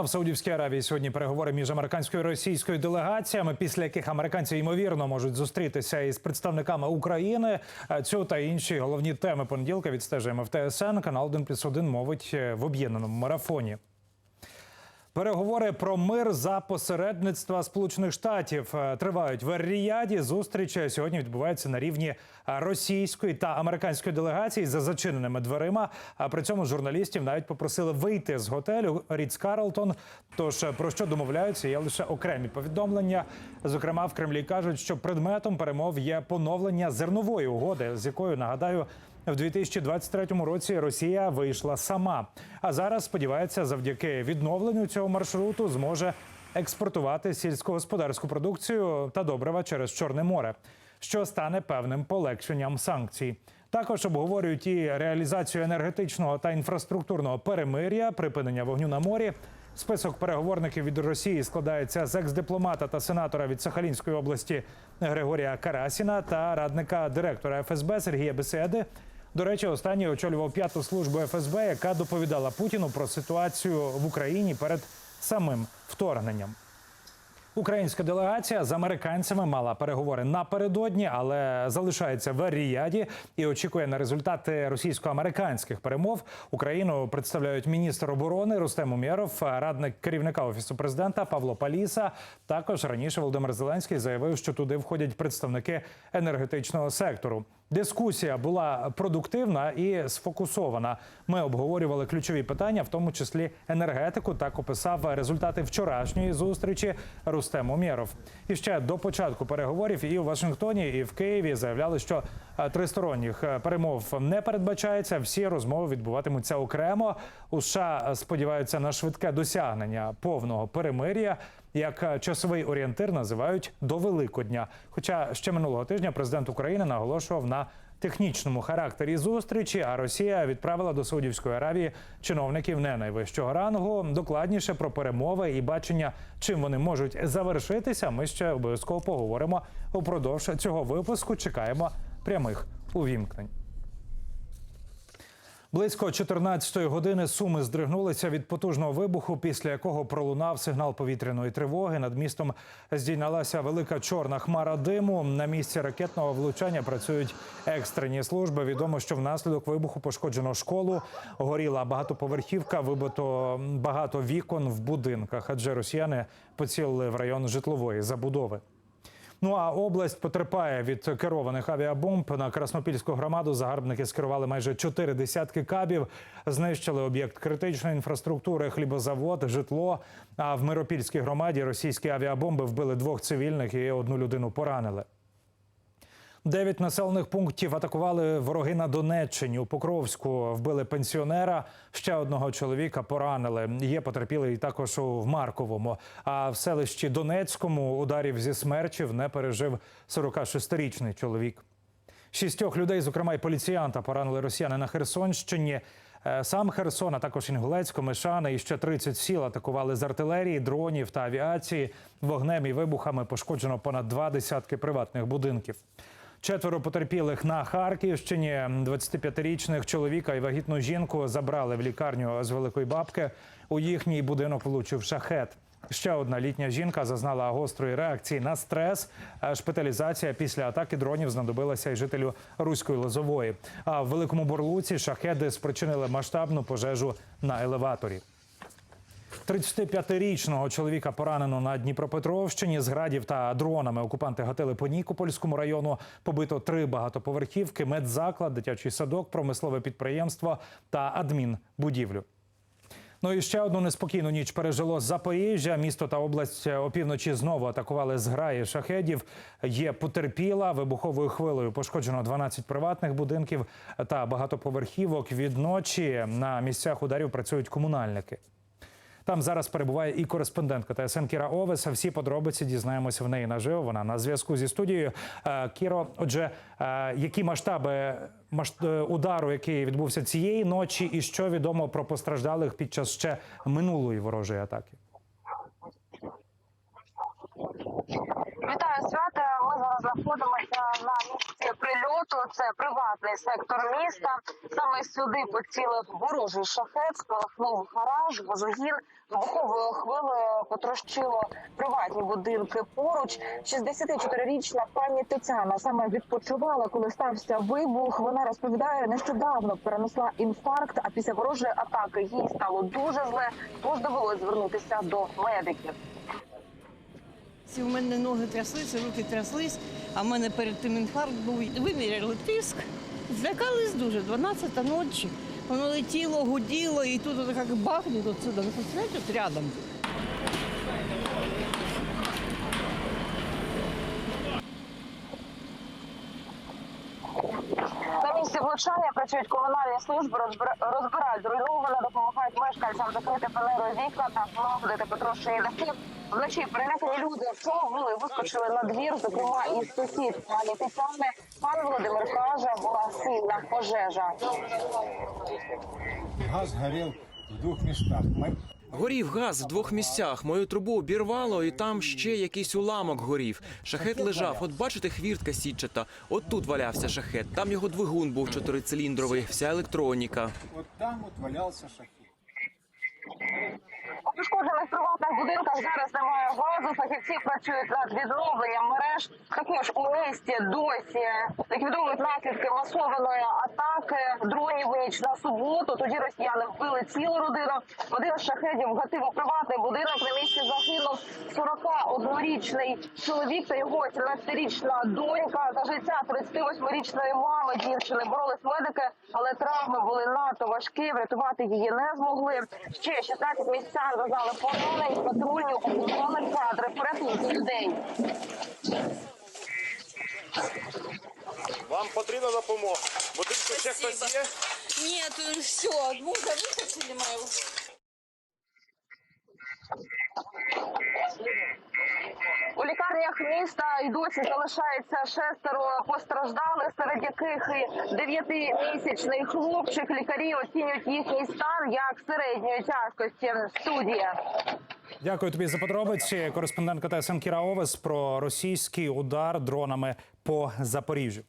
В Саудівській Аравії сьогодні переговори між американською і російською делегаціями, після яких американці ймовірно можуть зустрітися із представниками України. Е, Цю та інші головні теми понеділка відстежуємо в ТСН. Канал 1+,1 мовить е, в об'єднаному марафоні. Переговори про мир за посередництва Сполучених Штатів е, тривають в Ер-Ріяді. Зустріч е, сьогодні відбувається на рівні е, російської та американської делегації за зачиненими дверима. А при цьому журналістів навіть попросили вийти з готелю Ріц Карлтон. Тож про що домовляються? Є лише окремі повідомлення. Зокрема, в Кремлі кажуть, що предметом перемов є поновлення зернової угоди, з якою нагадаю. В 2023 році Росія вийшла сама. А зараз сподівається, завдяки відновленню цього маршруту зможе експортувати сільськогосподарську продукцію та добрива через Чорне море, що стане певним полегшенням санкцій. Також обговорюють і реалізацію енергетичного та інфраструктурного перемир'я, припинення вогню на морі. Список переговорників від Росії складається з екс-дипломата та сенатора від Сахалінської області Григорія Карасіна та радника директора ФСБ Сергія Беседи. До речі, останній очолював п'яту службу ФСБ, яка доповідала Путіну про ситуацію в Україні перед самим вторгненням. Українська делегація з американцями мала переговори напередодні, але залишається в Ріяді і очікує на результати російсько-американських перемов. Україну представляють міністр оборони Рустем Умєров, радник керівника офісу президента Павло Паліса. Також раніше Володимир Зеленський заявив, що туди входять представники енергетичного сектору. Дискусія була продуктивна і сфокусована. Ми обговорювали ключові питання, в тому числі енергетику. Так описав результати вчорашньої зустрічі Рустем Умєров. І ще до початку переговорів і в Вашингтоні, і в Києві заявляли, що е, тристоронніх е, перемов не передбачається. Всі розмови відбуватимуться окремо. У США сподіваються на швидке досягнення повного перемир'я. Як е, часовий орієнтир називають до Великодня. Хоча ще минулого тижня президент України наголошував на технічному характері зустрічі, а Росія відправила до Саудівської Аравії чиновників не найвищого рангу. Докладніше про перемови і бачення, чим вони можуть завершитися. Ми ще обов'язково поговоримо упродовж цього випуску. Чекаємо прямих увімкнень. Близько 14-ї години суми здригнулися від потужного вибуху, після якого пролунав сигнал повітряної тривоги. Над містом здійнялася велика чорна хмара диму. На місці ракетного влучання працюють екстрені служби. Відомо, що внаслідок вибуху пошкоджено школу, горіла багатоповерхівка, вибито багато вікон в будинках, адже росіяни поцілили в район житлової забудови. Ну а область потерпає від керованих авіабомб на Краснопільську громаду. Загарбники скерували майже чотири десятки кабів, знищили об'єкт критичної інфраструктури, хлібозавод, житло. А в Миропільській громаді російські авіабомби вбили двох цивільних і одну людину поранили. Дев'ять населених пунктів атакували вороги на Донеччині. У Покровську вбили пенсіонера. Ще одного чоловіка поранили. Є потерпілий також у Марковому. А в селищі Донецькому ударів зі смерчів не пережив 46-річний чоловік. Шістьох людей, зокрема й поліціянта, поранили росіяни на Херсонщині. Е, Сам Херсон, а також Інгулецько, Мишани і ще 30 сіл атакували з артилерії, дронів та авіації. Вогнем і вибухами пошкоджено понад два десятки приватних будинків. Четверо потерпілих на Харківщині. 25-річних чоловіка і вагітну жінку забрали в лікарню з Великої Бабки. У їхній будинок влучив шахет. Ще одна літня жінка зазнала гострої реакції на стрес. Шпиталізація після атаки дронів знадобилася й жителю Руської Лозової. А в Великому Борлуці шахеди спричинили масштабну пожежу на елеваторі. 35-річного чоловіка поранено на Дніпропетровщині. З градів та дронами окупанти гатили по Нікопольському району. Побито три багатоповерхівки, медзаклад, дитячий садок, промислове підприємство та адмінбудівлю. Ну і ще одну неспокійну ніч пережило Запоріжжя. Місто та область опівночі знову атакували зграї шахедів. Є потерпіла вибуховою хвилею. Пошкоджено 12 приватних будинків та багатоповерхівок. Відночі на місцях ударів працюють комунальники. Там зараз перебуває і кореспондентка ТСН Кіра Овес. Всі подробиці дізнаємося в неї наживо. Вона на зв'язку зі студією. Е, Кіро, отже, е, які масштаби масш- е, удару, який відбувся цієї ночі, і що відомо про постраждалих під час ще минулої ворожої атаки? Вітаю свята. Знаходимося на місці прильоту. Це приватний сектор міста. Саме сюди поцілив ворожий шахет, спалахнув гараж, газогін. Вибуховою хвилею потрощило приватні будинки поруч. 64-річна пані Тетяна саме відпочивала, коли стався вибух. Вона розповідає, нещодавно перенесла інфаркт. А після ворожої атаки їй стало дуже зле. Тож довелось звернутися до медиків. У мене ноги тряслися, руки тряслись, а в мене перед тим інфаркт був. Виміряли тиск. Злякались дуже, 12 ночі. Воно летіло, гуділо, і тут як бахнуть отсюда. Ви представляєте, от рядом. На місці влучання працюють комунальні служби, розбира- розбирають зруйноване, допомагають мешканцям закрити панери вікна та злагодити потрощені дахи. Вночі перелякані люди вчора вискочили на двір, зокрема із сусід пані Тетяни. Пан Володимир каже, була сильна пожежа. Газ горел в двух местах. Мы Горів газ в двох місцях. Мою трубу обірвало, і там ще якийсь уламок горів. Шахет лежав. От бачите, хвіртка сітчата. От тут валявся шахет. Там його двигун був чотирициліндровий, вся електроніка. вот там вот валялся шахет. Пошкоджених приватних будинках зараз немає газу. Фахівці працюють над відновленням мереж. Також у місті досі ліквідовують наслідки масованої атаки дронів у ніч на суботу. Тоді росіяни вбили цілу родину. Один з шахедів вгатив у приватний будинок. На місці загинув 41-річний чоловік та його 17-річна донька. За життя 38-річної мами дівчини боролись медики, але травми були надто важкі. Врятувати її не змогли. Ще 16 місцян зазнали поранень. Патрульні опублікували порятунку людей. Вам потрібна допомога. Будинку ще хтось є? Ні, все, мужа витащили моєго. У лікарнях міста і досі залишається шестеро постраждалих, серед яких і дев'ятимісячний хлопчик. Лікарі оцінюють їхній стан як середньої тяжкості. Студія. Дякую тобі за подробиці. Кореспондентка ТСН Кіра Овес про російський удар дронами по Запоріжжю.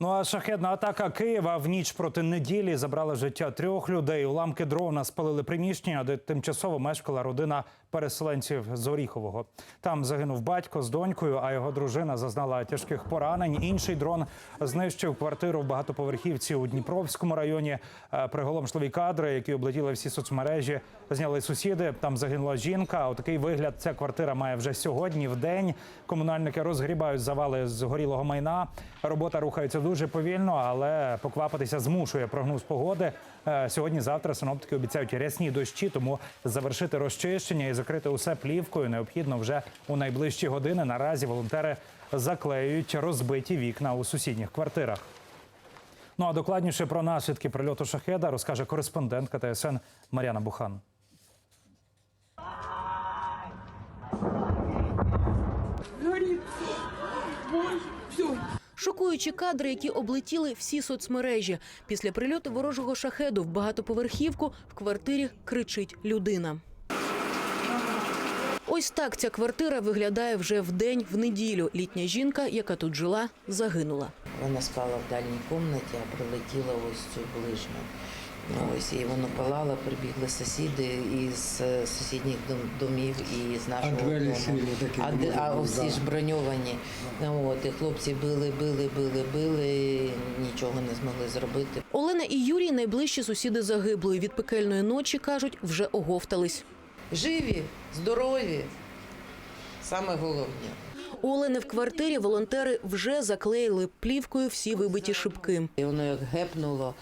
Ну а шахедна атака Києва в ніч проти неділі забрала життя трьох людей. Уламки дрона спалили приміщення, де тимчасово мешкала родина переселенців з Оріхового. Там загинув батько з донькою, а його дружина зазнала тяжких поранень. Інший дрон знищив квартиру в багатоповерхівці у Дніпровському районі. Е, Приголомшливі кадри, які облетіли всі соцмережі, зняли сусіди. Там загинула жінка. Отакий вигляд ця квартира має вже сьогодні. В день комунальники розгрібають завали з горілого майна. Робота рухається дуже повільно, але поквапитися змушує прогноз погоди. Е, Сьогодні-завтра синоптики обіцяють рясні дощі, тому завершити розчищення і закрити усе плівкою необхідно вже у найближчі години. Наразі волонтери заклеюють розбиті вікна у сусідніх квартирах. Ну а докладніше про наслідки прильоту шахеда розкаже кореспондентка ТСН Мар'яна Бухан. Шокуючі кадри, які облетіли всі соцмережі. Після прильоту ворожого шахеду в багатоповерхівку в квартирі кричить людина. Ось так ця квартира виглядає вже в день в неділю. Літня жінка, яка тут жила, загинула. Вона спала в дальній кімнаті, а прилетіла ось цю ближню. Ось і воно палало, прибігли сусіди із е, сусідніх домів і з нашого двері дому. такі а, а всі да. ж броньовані. Ну, От, і хлопці били, били, били, били, нічого не змогли зробити. Олена і Юрій найближчі сусіди загиблої. Від пекельної ночі кажуть, вже оговтались. Живі, здорові. Саме головне. У Олени в квартирі волонтери вже заклеїли плівкою всі вибиті шибки. І воно як гепнуло,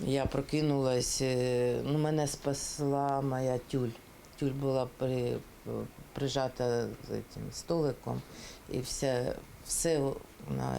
я прокинулась. е, Ну, мене спасла моя тюль. Тюль була при, прижата цим столиком, і все, все, на,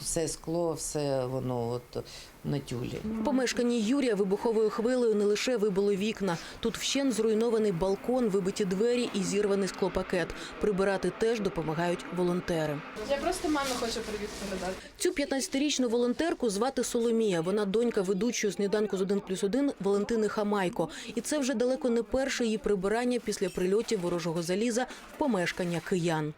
все скло, все воно от на тюлі. В помешканні Юрія вибуховою хвилею не лише вибили вікна. Тут вщен зруйнований балкон, вибиті двері і зірваний склопакет. Прибирати теж допомагають волонтери. Я просто мамі хочу привіт передати. Цю 15-річну волонтерку звати Соломія. Вона донька ведучої сніданку з 1 плюс 1 Валентини Хамайко. І це вже далеко не перше її прибирання після прильотів ворожого заліза в помешкання киян.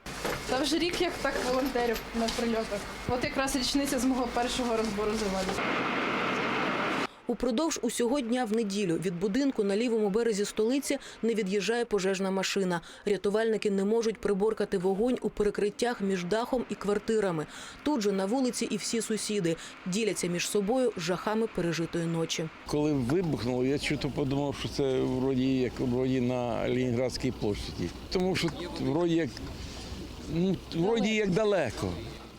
Та вже рік як так волонтерів на прильотах. От якраз річниця з мого першого розбору завалів. Упродовж усього дня в неділю від будинку на лівому березі столиці не від'їжджає пожежна машина. Рятувальники не можуть приборкати вогонь у перекриттях між дахом і квартирами. Тут же на вулиці і всі сусіди діляться між собою жахами пережитої ночі. Коли вибухнуло, я чого подумав, що це вроді як вроді на Ленінградській площаді. Тому що вроді як, ну, вроді як далеко.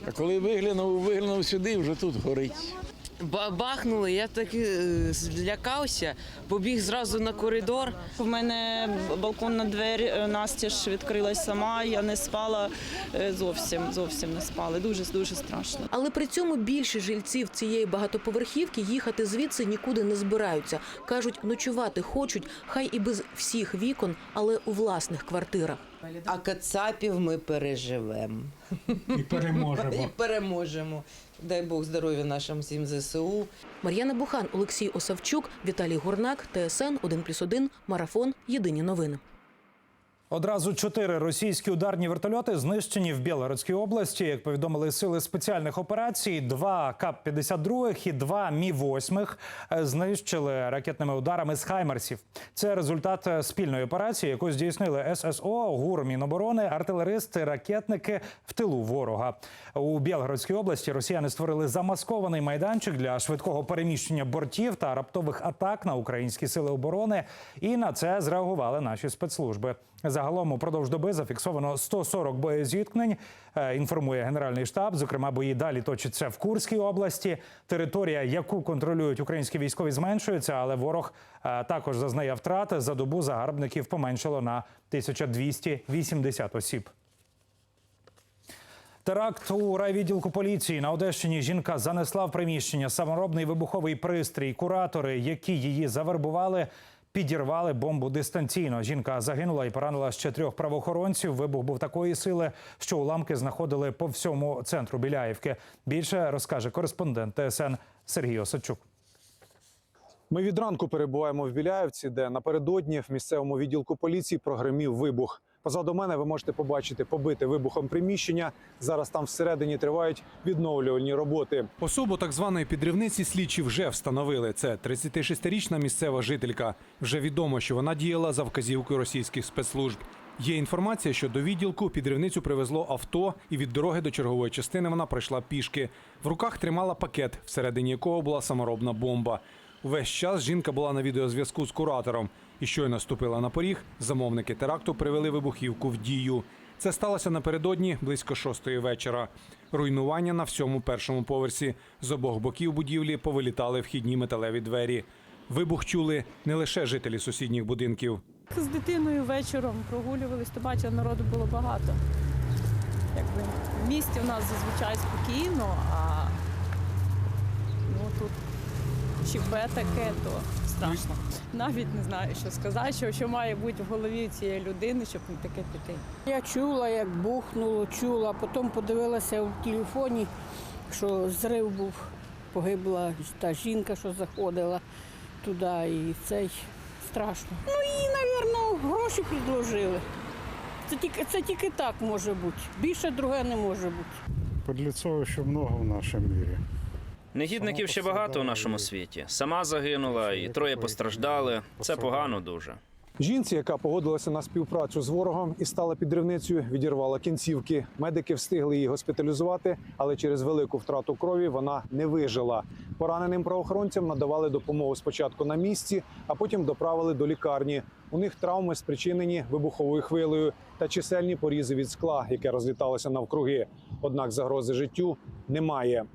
А коли виглянув, виглянув сюди, вже тут горить. Ба- Бахнули, я так е, злякався, побіг зразу на коридор. У мене балконна двері е, настіж відкрилась сама. Я не спала е, зовсім, зовсім не спала. Дуже дуже страшно. Але при цьому більшість жильців цієї багатоповерхівки їхати звідси нікуди не збираються. кажуть, ночувати хочуть, хай і без всіх вікон, але у власних квартирах. А кацапів ми переживемо. І переможемо. І переможемо. Дай Бог здоров'я нашим всім ЗСУ. Мар'яна Бухан, Олексій Осавчук, Віталій Гурнак, ТСН 1+,1, Марафон. Єдині новини. Одразу чотири російські ударні вертольоти знищені в Білгородській області. Як повідомили сили спеціальних операцій, два КАП-52 і два Мі-8 знищили ракетними ударами з Хаймерсів. Це результат е, спільної операції, яку здійснили ССО, ГУР Міноборони, артилеристи, ракетники в тилу ворога. У Білгородській області росіяни створили замаскований майданчик для швидкого переміщення бортів та раптових атак на українські сили оборони. І на це зреагували наші спецслужби. Загалом упродовж доби зафіксовано 140 боєзіткнень. е, Інформує генеральний штаб. Зокрема, бої далі точаться в Курській області. Територія, яку контролюють українські військові, зменшується, але ворог е, також зазнає втрати. За добу загарбників поменшало на 1280 осіб. Теракт у райвідділку поліції на Одещині жінка занесла в приміщення саморобний вибуховий пристрій. Куратори, які її завербували, підірвали бомбу дистанційно. Жінка загинула і поранила ще трьох правоохоронців. Вибух був такої сили, що уламки знаходили по всьому центру Біляївки. Більше розкаже кореспондент ТСН Сергій Осадчук. Ми від ранку перебуваємо в Біляївці, де напередодні в місцевому відділку поліції прогримів вибух. Позаду мене ви можете побачити побите вибухом приміщення. Зараз там всередині тривають відновлювальні роботи. Особу так званої підривниці слідчі вже встановили. Це 36-річна місцева жителька. Вже відомо, що вона діяла за вказівкою російських спецслужб. Є інформація, що до відділку підривницю привезло авто, і від дороги до чергової частини вона пройшла пішки. В руках тримала пакет, всередині якого була саморобна бомба. Увесь час жінка була на відеозв'язку з куратором. І щойно ступила на поріг, замовники теракту привели вибухівку в дію. Це сталося напередодні близько шостої вечора. Руйнування на всьому першому поверсі. З обох боків будівлі повилітали вхідні металеві двері. Вибух чули не лише жителі сусідніх будинків. З дитиною вечором прогулювались, то бачила, народу було багато. Якби в місті в нас зазвичай спокійно, а ну тут чіпе таке, то страшно. Навіть не знаю, що сказати, що, що має бути в голові цієї людини, щоб на таке піти. Я чула, як бухнуло, чула, потім подивилася в телефоні, що зрив був, погибла та жінка, що заходила туди, і цей страшно. Ну їй, мабуть, гроші підложили. Це тільки, це тільки так може бути. Більше друге не може бути. Подлецов ще много в нашому мірі. Негідників ще багато у нашому світі. Сама загинула, і троє постраждали. Це погано дуже. Жінці, яка погодилася на співпрацю з ворогом і стала підривницею, відірвала кінцівки. Медики встигли її госпіталізувати, але через велику втрату крові вона не вижила. Пораненим правоохоронцям надавали допомогу спочатку на місці, а потім доправили до лікарні. У них травми спричинені вибуховою хвилею та чисельні порізи від скла, яке розліталося навкруги. Однак загрози життю немає.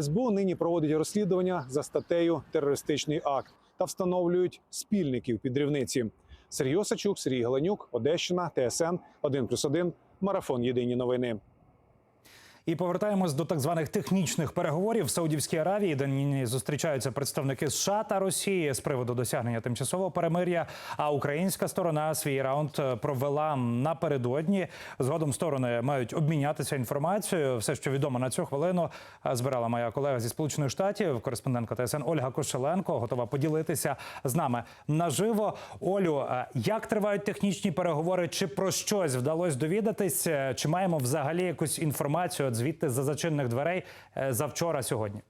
СБУ нині проводить розслідування за статтею Терористичний акт та встановлюють спільників підривниці. Сергій Осачук, Сергій Галанюк, Одещина, ТСН 1+,1, Марафон Єдині новини. І повертаємось до так званих технічних переговорів в Саудівській Аравії, де нині зустрічаються представники США та Росії з приводу досягнення тимчасового перемир'я. А українська сторона свій раунд е, провела напередодні. Згодом сторони мають обмінятися інформацією. Все, що відомо на цю хвилину, е, збирала моя колега зі сполучених штатів, кореспондентка ТСН Ольга Кошеленко, готова поділитися з нами наживо. Олю, е, як тривають технічні переговори? Чи про щось вдалося довідатись? Чи маємо взагалі якусь інформацію звідти за зачинних дверей е, завчора сьогодні?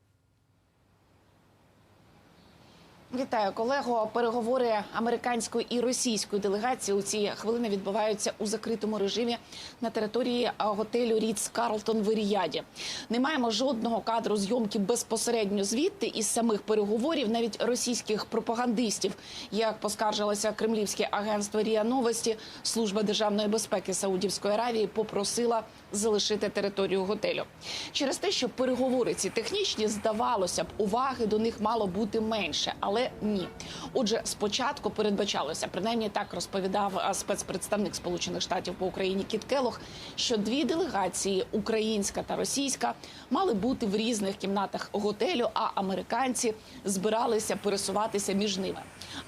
Вітаю колего. Переговори американської і російської делегації у ці хвилини відбуваються у закритому режимі на території готелю Ріц Карлтон в Ріяді. Не маємо жодного кадру зйомки безпосередньо звідти із самих переговорів, навіть російських пропагандистів. Як поскаржилося кремлівське агентство Ріа Новості, служба державної безпеки Саудівської Аравії попросила залишити територію готелю через те, що переговори ці технічні здавалося б, уваги до них мало бути менше, але ні. Отже, спочатку передбачалося, принаймні так розповідав спецпредставник Сполучених Штатів по Україні Кіт Келох, що дві делегації, українська та російська, мали бути в різних кімнатах готелю, а американці збиралися пересуватися між ними.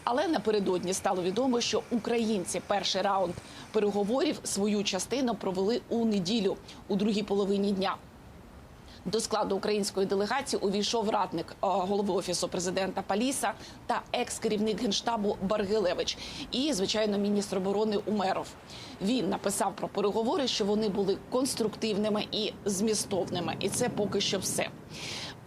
Але напередодні стало відомо, що українці перший раунд переговорів свою частину провели у неділю у другій половині дня. До складу української делегації увійшов радник голови офісу президента Паліса та екс-керівник генштабу Баргилевич і, звичайно, міністр оборони Умеров. Він написав про переговори, що вони були конструктивними і змістовними, і це поки що все.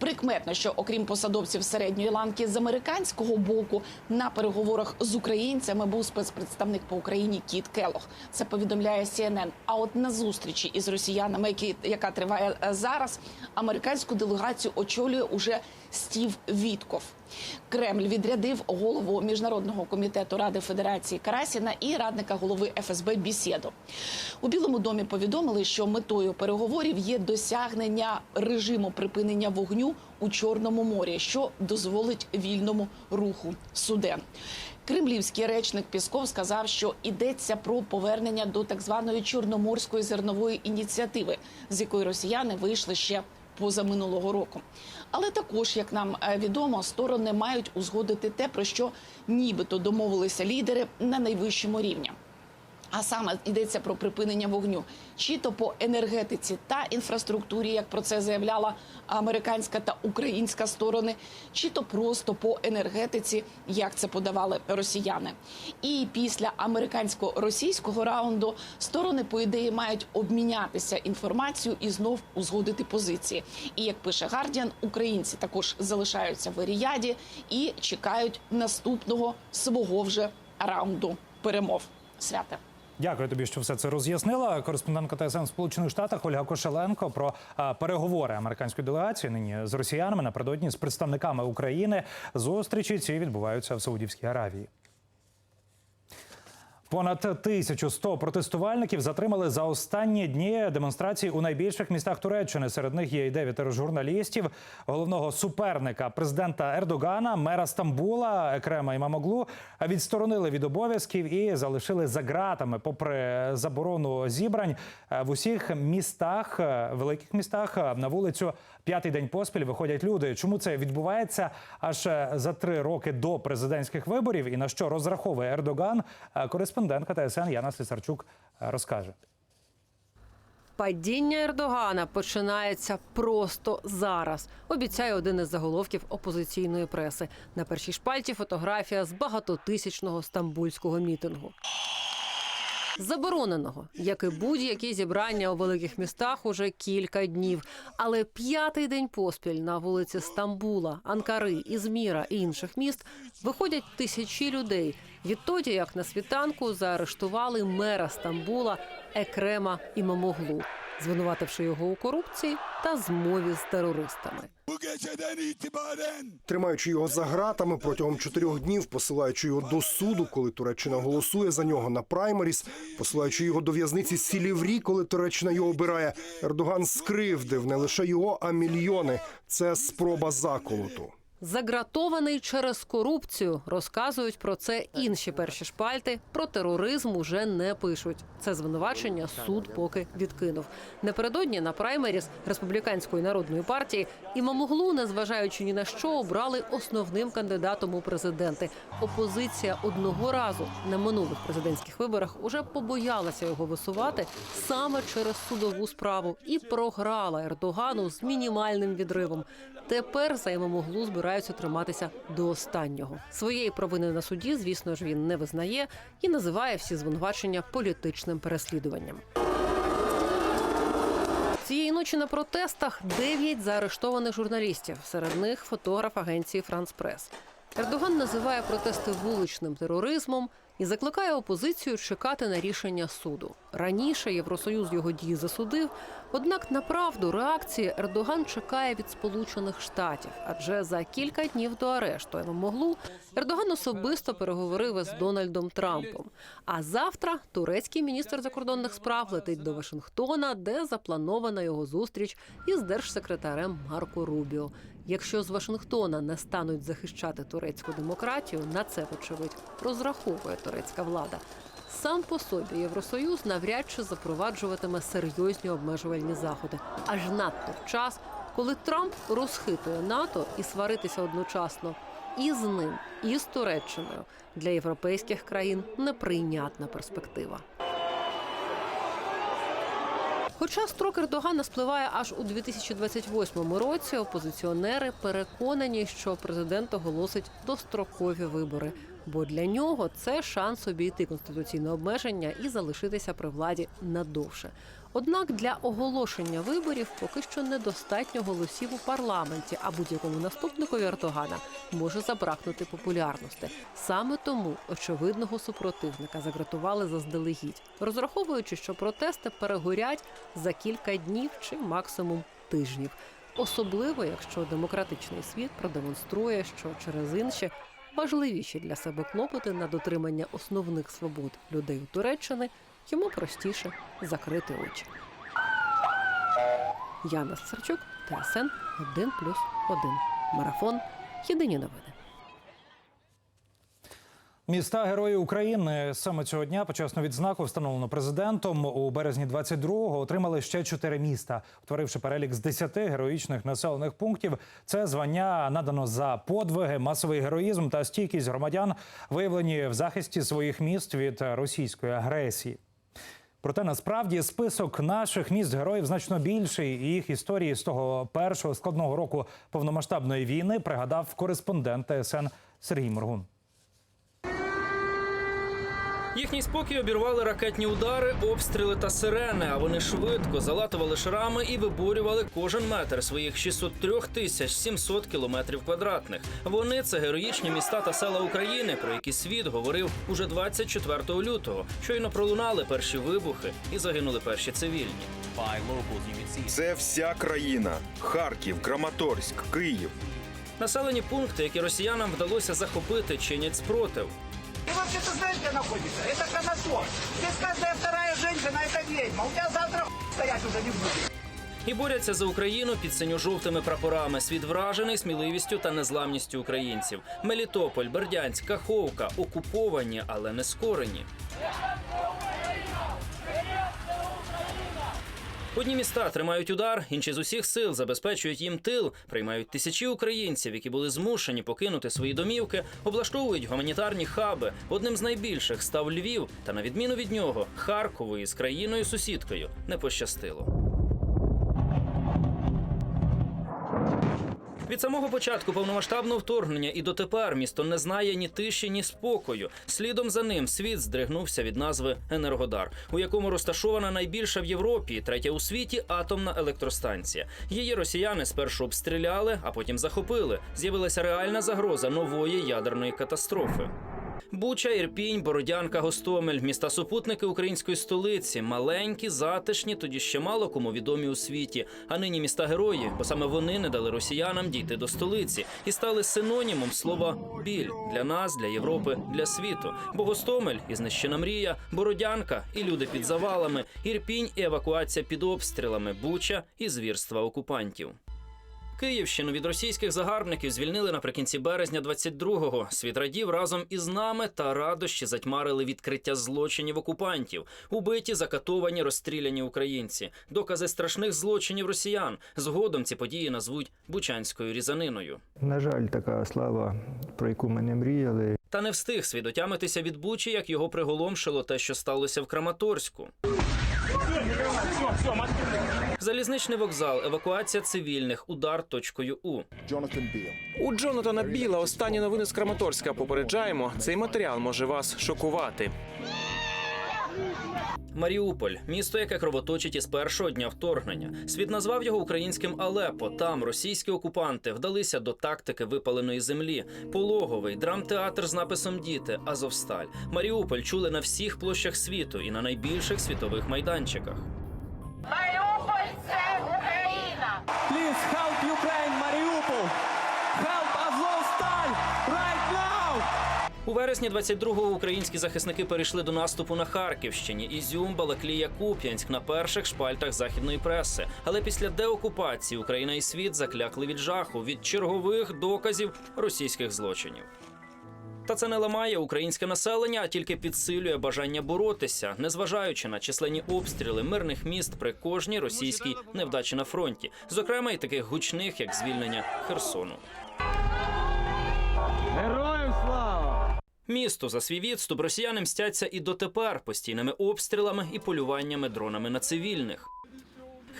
Прикметно, що окрім посадовців середньої ланки з американського боку на переговорах з українцями був спецпредставник по Україні Кіт Келох. Це повідомляє CNN. А от на зустрічі із росіянами, які яка триває е, зараз, американську делегацію очолює уже Стів Вітков. Кремль відрядив голову міжнародного комітету Ради Федерації Карасіна і радника голови ФСБ Бісєду. У Білому домі повідомили, що метою переговорів є досягнення режиму припинення вогню у Чорному морі, що дозволить вільному руху суден. Кремлівський речник Пісков сказав, що йдеться про повернення до так званої чорноморської зернової ініціативи, з якої росіяни вийшли ще позаминулого року. Але також, як нам е, відомо, сторони мають узгодити те, про що нібито домовилися лідери на найвищому рівні. А саме йдеться про припинення вогню, чи то по енергетиці та інфраструктурі, як про це заявляла американська та українська сторони, чи то просто по енергетиці, як це подавали росіяни. І після американсько-російського раунду сторони, по ідеї, мають обмінятися інформацією і знов узгодити позиції. І як пише Гардіан, українці також залишаються в Ріяді і чекають наступного свого вже раунду перемов. Свята. Дякую тобі, що все це роз'яснила. Кореспондентка ТСН Сполучених Штатах Ольга Кошеленко про переговори американської делегації нині з росіянами напередодні з представниками України. Зустрічі ці відбуваються в Саудівській Аравії. Понад 1100 протестувальників затримали за останні дні демонстрацій у найбільших містах Туреччини. Серед них є і дев'ятеро журналістів, головного суперника президента Ердогана, мера Стамбула Екрема Імамоглу відсторонили від обов'язків і залишили за ґратами, попри заборону зібрань Е, в усіх містах, е, великих містах е, на вулицю п'ятий день поспіль виходять люди. Чому це відбувається аж е, за три роки до президентських виборів і на що розраховує Ердоган? Е, Кореспондентка ТСН Яна Слісарчук е, розкаже. Падіння Ердогана починається просто зараз. Обіцяє один із заголовків опозиційної преси. На першій шпальті фотографія з багатотисячного стамбульського мітингу. Забороненого, як і будь-які зібрання у великих містах, уже кілька днів. Але п'ятий день поспіль на вулиці Стамбула, Анкари, Ізміра і інших міст виходять тисячі людей. Відтоді, як на світанку заарештували мера Стамбула Екрема Імамоглу, звинувативши його у корупції та змові з терористами. Тримаючи його за ґратами протягом чотирьох днів, посилаючи його до суду, коли Туреччина голосує за нього на праймаріс, посилаючи його до в'язниці Сіліврі, коли Туреччина його обирає, Ердоган скривдив не лише його, а мільйони. Це спроба заколоту. Загратований через корупцію. Розказують про це інші перші шпальти. Про тероризм уже не пишуть. Це звинувачення суд поки відкинув. Напередодні на праймеріс республіканської народної партії Імамоглу, незважаючи ні на що, обрали основним кандидатом у президенти. Опозиція одного разу на минулих президентських виборах уже побоялася його висувати саме через судову справу і програла Ердогану з мінімальним відривом. Тепер за Імамоглу збираються триматися до останнього. Своєї провини на суді, звісно ж, він не визнає і називає всі звинувачення політичним переслідуванням. Цієї ночі на протестах дев'ять заарештованих журналістів. Серед них фотограф агенції Франс Прес. Ердоган називає протести вуличним тероризмом і закликає опозицію чекати на рішення суду. Раніше Євросоюз його дії засудив. Однак на правду реакції Ердоган чекає від Сполучених Штатів, адже за кілька днів до арешту Емомоглу Ердоган особисто переговорив із Дональдом Трампом. А завтра турецький міністр закордонних справ летить до Вашингтона, де запланована його зустріч із держсекретарем Марко Рубіо. Якщо з Вашингтона не стануть захищати турецьку демократію, на це вочевидь розраховує турецька влада. Сам по собі Євросоюз навряд чи запроваджуватиме серйозні обмежувальні заходи, аж надто в час, коли Трамп розхитує НАТО і сваритися одночасно. І з ним, і з Туреччиною. Для європейських країн неприйнятна перспектива. Хоча строк Ердогана спливає аж у 2028 році, опозиціонери переконані, що президент оголосить дострокові вибори, бо для нього це шанс обійти конституційне обмеження і залишитися при владі надовше. Однак для оголошення виборів поки що недостатньо голосів у парламенті, а будь-якому наступникові Ердогана може забракнути популярності. Саме тому очевидного супротивника загратували заздалегідь, розраховуючи, що протести перегорять за кілька днів чи максимум тижнів. Особливо, якщо демократичний світ продемонструє, що через інші важливіші для себе клопоти на дотримання основних свобод людей у Туреччини йому простіше закрити очі. Яна Сарчук, ТСН 1+,1. Марафон. Єдині новини. Міста Герої України саме цього дня почесну відзнаку, встановлену президентом у березні 22-го, отримали ще чотири міста, утворивши перелік з 10 героїчних населених пунктів. Це звання надано за подвиги, масовий героїзм та стійкість громадян, виявлені в захисті своїх міст від російської агресії. Проте насправді список наших міст героїв значно більший, і їх історії з того першого складного року повномасштабної війни пригадав кореспондент ТСН Сергій Моргун. Їхній спокій обірвали ракетні удари, обстріли та сирени. А вони швидко залатували шрами і виборювали кожен метр своїх 603 тисяч 700 кілометрів квадратних. Вони це героїчні міста та села України, про які світ говорив уже 24 лютого. Щойно пролунали перші вибухи і загинули перші цивільні. Це вся країна: Харків, Краматорськ, Київ. Населені пункти, які росіянам вдалося захопити, чинять спротив. Ты вообще-то знаешь, где находится? Это Конотоп. Здесь каждая вторая женщина – это ведьма. У тебя завтра хуй стоять уже не будет. І борються за Україну під синьо-жовтими прапорами. Світ вражений сміливістю та незламністю українців. Мелітополь, Бердянськ, Каховка окуповані, але не скорені. Одні міста тримають удар, інші з усіх сил забезпечують їм тил, приймають тисячі українців, які були змушені покинути свої домівки, облаштовують гуманітарні хаби. Одним з найбільших став Львів, та на відміну від нього Харкову із країною сусідкою не пощастило. Від самого початку повномасштабного вторгнення і дотепер місто не знає ні тиші, ні спокою. Слідом за ним світ здригнувся від назви Енергодар, у якому розташована найбільша в Європі, третя у світі атомна електростанція. Її росіяни спершу обстріляли, а потім захопили. З'явилася реальна загроза нової ядерної катастрофи. Буча, Ірпінь, Бородянка, Гостомель, міста супутники української столиці, маленькі, затишні, тоді ще мало кому відомі у світі. А нині міста герої, бо саме вони не дали росіянам дійти до столиці і стали синонімом слова біль для нас, для Європи, для світу. Бо Гостомель і знищена мрія, Бородянка і люди під завалами, Ірпінь і евакуація під обстрілами, Буча і звірства окупантів. Київщину від російських загарбників звільнили наприкінці березня 22-го. Світ радів разом із нами та радощі затьмарили відкриття злочинів окупантів. Убиті, закатовані, розстріляні українці. Докази страшних злочинів росіян. Згодом ці події назвуть бучанською різаниною. На жаль, така слава, про яку ми не мріяли. Та не встиг світ отямитися від Бучі, як його приголомшило те, що сталося в Краматорську. Залізничний вокзал, евакуація цивільних, удар точкою У. У Джонатана Біла останні новини з Краматорська. Попереджаємо, цей матеріал може вас шокувати. Маріуполь місто, яке кровоточить із першого дня вторгнення. Світ назвав його українським Алепо. Там російські окупанти вдалися до тактики випаленої землі. Пологовий драмтеатр з написом Діти, Азовсталь. Маріуполь чули на всіх площах світу і на найбільших світових майданчиках. Please help Ukraine, Mariupol! Help Azovstal! У вересні 22-го українські захисники перейшли до наступу на Харківщині. Ізюм, Балаклія, Куп'янськ на перших шпальтах західної преси. Але після деокупації Україна і світ заклякли від жаху від чергових доказів російських злочинів. Та це не ламає українське населення, а тільки підсилює бажання боротися, незважаючи на численні обстріли мирних міст при кожній російській невдачі на фронті, зокрема і таких гучних, як звільнення Херсону. Героям слава! Місто за свій відступ росіяни мстяться і дотепер постійними обстрілами і полюваннями дронами на цивільних.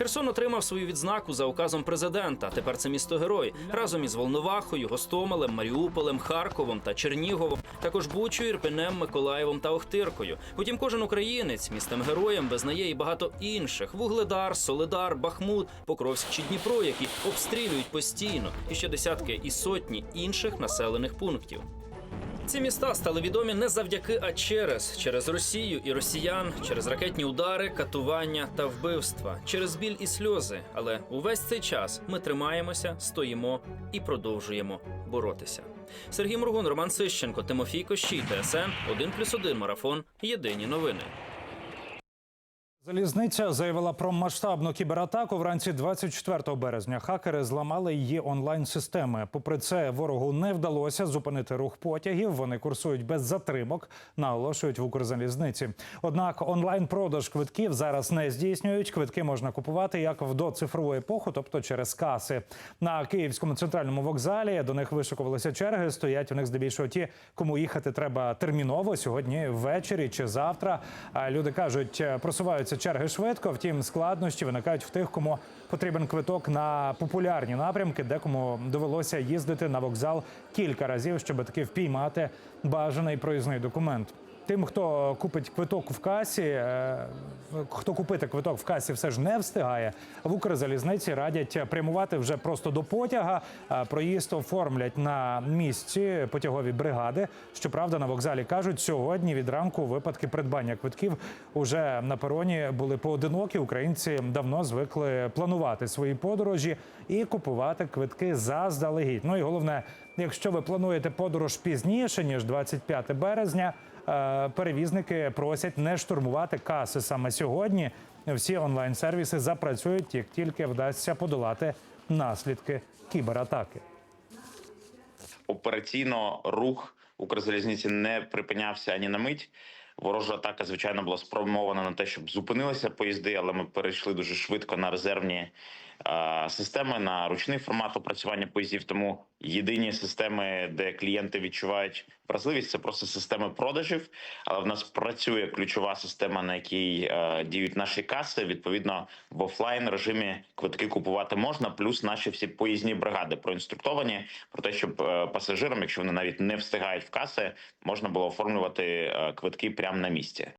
Херсон отримав свою відзнаку за указом президента. Тепер це місто герой разом із Волновахою, Гостомелем, Маріуполем, Харковом та Черніговом, також Бучою, Ірпенем, Миколаєвом та Охтиркою. Утім, кожен українець містом героєм визнає і багато інших: Вугледар, Солидар, Бахмут, Покровськ чи Дніпро, які обстрілюють постійно, і ще десятки і сотні інших населених пунктів. Ці міста стали відомі не завдяки, а через через Росію і росіян, через ракетні удари, катування та вбивства, через біль і сльози. Але увесь цей час ми тримаємося, стоїмо і продовжуємо боротися. Сергій Мургун, Роман Сищенко, Тимофій Кощій, ТСН 1+,1 марафон. Єдині новини. Залізниця заявила про масштабну кібератаку. Вранці 24 березня хакери зламали її онлайн-системи. Попри це, ворогу не вдалося зупинити рух потягів. Вони курсують без затримок, наголошують в Укрзалізниці. Однак онлайн-продаж квитків зараз не здійснюють. Квитки можна купувати як в доцифрову епоху, тобто через каси. На київському центральному вокзалі до них вишикувалися черги. Стоять у них здебільшого ті, кому їхати треба терміново сьогодні ввечері чи завтра. А Люди кажуть, просуваються черги швидко. Втім, складнощі виникають в тих, кому потрібен квиток на популярні напрямки, декому довелося їздити на вокзал кілька разів, щоб таки впіймати бажаний проїзний документ. Тим, хто купить квиток в касі, е, хто купити квиток в касі все ж не встигає. В Укрзалізниці радять прямувати вже просто до потяга. Е, Проїзд оформлять на місці потягові бригади. Щоправда, на вокзалі кажуть, сьогодні від ранку випадки придбання квитків уже на пероні були поодинокі. Українці давно звикли планувати свої подорожі і купувати квитки заздалегідь. Ну і головне, якщо ви плануєте подорож пізніше ніж 25 березня. Е, перевізники просять не штурмувати каси саме сьогодні. Всі онлайн-сервіси запрацюють, як тільки вдасться подолати наслідки кібератаки. Операційно рух Укрзалізниці не припинявся ані на мить. Ворожа атака, звичайно, була спрямована на те, щоб зупинилися поїзди, але ми перейшли дуже швидко на резервні системи, на ручний формат опрацювання поїздів. Тому єдині системи, де клієнти відчувають вразливість, це просто системи продажів. Але в нас працює ключова система, на якій е, діють наші каси. Відповідно, в офлайн режимі квитки купувати можна. Плюс наші всі поїзні бригади проінструктовані про те, щоб е, пасажирам, якщо вони навіть не встигають в каси, можна було оформлювати е, квитки прямо на місці.